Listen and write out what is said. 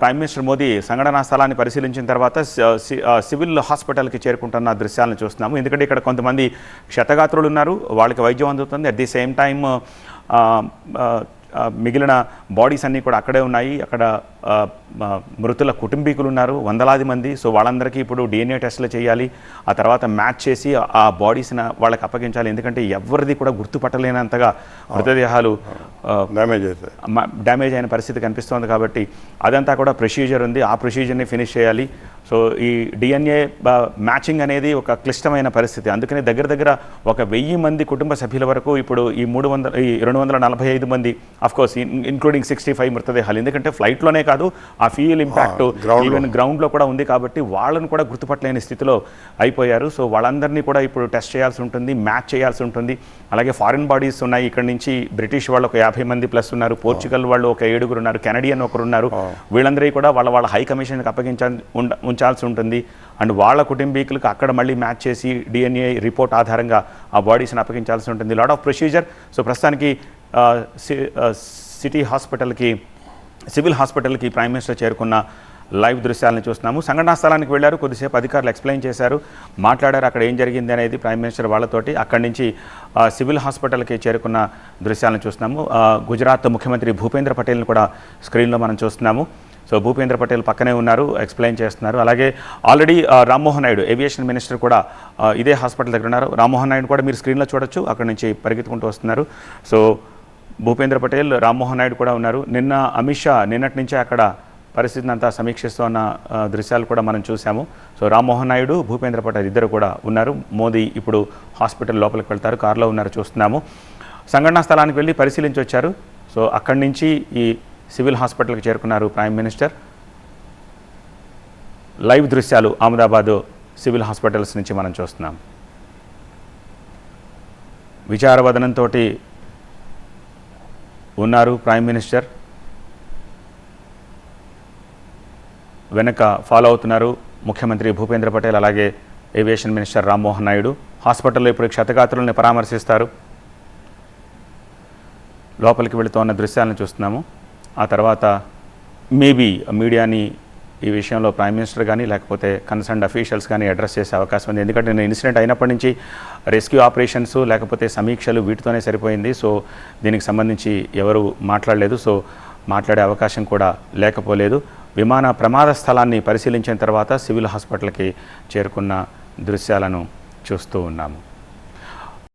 Prime minister Modi సంఘటనా స్థలాన్ని పరిశీలించిన తర్వాత సి- సివిల్ హాస్పిటల్కి చేరుకుంటున్న దృశ్యాలను చూస్తున్నాము. ఎందుకంటే ఇక్కడ కొంతమంది క్షతగాత్రులు ఉన్నారు వాళ్ళకి వైద్యం అందుతుంది. అట్ ది సేమ్ టైం మిగిలిన బాడీస్ అన్నీ కూడా అక్కడే ఉన్నాయి. అక్కడ మృతుల కుటుంబీకులు ఉన్నారు వందలాది మంది. సో వాళ్ళందరికీ ఇప్పుడు డిఎన్ఏ టెస్టులు చేయాలి. ఆ తర్వాత మ్యాచ్ చేసి ఆ బాడీస్ని వాళ్ళకి అప్పగించాలి. ఎందుకంటే ఎవరిది కూడా గుర్తుపట్టలేనంతగా మృతదేహాలు డ్యామేజ్ డ్యామేజ్ అయిన పరిస్థితి కనిపిస్తోంది కాబట్టి అదంతా కూడా ప్రొసీజర్ ఉంది. ఆ ప్రొసీజర్ని ఫినిష్ చేయాలి. సో ఈ డిఎన్ఏ మ్యాచింగ్ అనేది ఒక క్లిష్టమైన పరిస్థితి. అందుకని దగ్గర దగ్గర ఒక వెయ్యి మంది కుటుంబ సభ్యుల వరకు ఇప్పుడు ఈ మూడు వందల ఈ రెండు వందల నలభై ఐదు మంది కోర్స్ ఇన్క్లూడింగ్ సిక్స్టీ ఫైవ్ మృతదేహాలు. ఎందుకంటే ఫ్లైట్లోనే కాదు ఆ ఫీల్ ఇంపాక్ట్. ఈవెన్ గ్రౌండ్లో కూడా ఉంది కాబట్టి వాళ్ళను కూడా గుర్తుపట్టలేని స్థితిలో అయిపోయారు. సో వాళ్ళందరినీ కూడా ఇప్పుడు టెస్ట్ చేయాల్సి ఉంటుంది మ్యాచ్ చేయాల్సి ఉంటుంది. అలాగే ఫారిన్ బాడీస్ ఉన్నాయి. ఇక్కడ నుంచి బ్రిటిష్ వాళ్ళు ఒక యాభై మంది ప్లస్ ఉన్నారు. పోర్చుగల్ వాళ్ళు ఒక ఏడుగురు ఉన్నారు. కెనడియన్ ఒకరు ఉన్నారు. వీళ్ళందరికీ కూడా వాళ్ళ వాళ్ళ హై కమిషన్కి అప్పగించాలి ఉండ- ఉంచాల్సి ఉంటుంది. అండ్ వాళ్ళ కుటుంబీకులకు అక్కడ మళ్ళీ మ్యాచ్ చేసి డిఎన్ఏ రిపోర్ట్ ఆధారంగా ఆ బాడీస్ని అప్పగించాల్సి ఉంటుంది. లాట్ ఆఫ్ ప్రొసీజర్ సో ప్రస్తుతానికి సిటీ హాస్పిటల్కి సివిల్ హాస్పిటల్కి ప్రైమ్ మినిస్టర్ చేరుకున్న లైవ్ దృశ్యాలను చూస్తున్నాము. సంఘటనా స్థలానికి వెళ్ళారు. కొద్దిసేపు అధికారులు ఎక్స్ప్లెయిన్ చేశారు. మాట్లాడారు అక్కడ ఏం జరిగింది అనేది ప్రైమ్ మినిస్టర్ వాళ్ళతోటి. అక్కడి నుంచి సివిల్ హాస్పిటల్కి చేరుకున్న దృశ్యాలను చూస్తున్నాము. గుజరాత్ ముఖ్యమంత్రి భూపేంద్ర పటేల్ని కూడా స్క్రీన్లో మనం చూస్తున్నాము. సో భూపేంద్ర పటేల్ పక్కనే ఉన్నారు ఎక్స్ప్లెయిన్ చేస్తున్నారు. అలాగే already Rammohan Naidu aviation minister కూడా ఇదే హాస్పిటల్ దగ్గర ఉన్నారు. రామ్మోహన్ నాయుడు కూడా మీరు స్క్రీన్లో చూడొచ్చు. అక్కడి నుంచి పరిగెత్తుకుంటూ వస్తున్నారు. సో భూపేంద్ర పటేల్ రామ్మోహన్ నాయుడు కూడా ఉన్నారు. నిన్న అమిత్ షా నిన్నటి నుంచే అక్కడ పరిస్థితిని అంతా సమీక్షిస్తున్న దృశ్యాలు కూడా మనం చూసాము సో రామ్మోహన్ నాయుడు భూపేంద్ర పటేల్ ఇద్దరు కూడా ఉన్నారు. మోదీ ఇప్పుడు హాస్పిటల్ లోపలికి వెళ్తారు. కారులో ఉన్నారు చూస్తున్నాము. సంఘటనా స్థలానికి వెళ్ళి పరిశీలించి వచ్చారు. సో అక్కడి నుంచి ఈ సివిల్ హాస్పిటల్కి చేరుకున్నారు ప్రైమ్ మినిస్టర్. లైవ్ దృశ్యాలు అహ్మదాబాదు సివిల్ హాస్పిటల్స్ నుంచి మనం చూస్తున్నాం. విచారవదనంతో ఉన్నారు ప్రైమ్ మినిస్టర్. వెనక ఫాలో అవుతున్నారు ముఖ్యమంత్రి భూపేంద్ర పటేల్ అలాగే ఏవియేషన్ మినిస్టర్ రామ్మోహన్ నాయుడు. హాస్పిటల్లో ఇప్పుడు క్షతగాత్రుల్ని పరామర్శిస్తారు. లోపలికి వెళుతున్న దృశ్యాలను చూస్తున్నాము. ఆ తర్వాత మేబీ మీడియాని ఈ విషయంలో ప్రైమ్ మినిస్టర్ కానీ లేకపోతే కన్సర్న్డ్ అఫీషియల్స్ కానీ అడ్రస్ చేసే అవకాశం ఉంది. ఎందుకంటే నేను ఇన్సిడెంట్ అయినప్పటి నుంచి రెస్క్యూ ఆపరేషన్స్ లేకపోతే సమీక్షలు వీటితోనే సరిపోయింది. సో దీనికి సంబంధించి ఎవరు మాట్లాడలేదు. సో మాట్లాడే అవకాశం కూడా లేకపోలేదు. విమాన ప్రమాద స్థలాన్ని పరిశీలించిన తర్వాత సివిల్ హాస్పిటల్కి చేరుకున్న దృశ్యాలను చూస్తూ ఉన్నాము.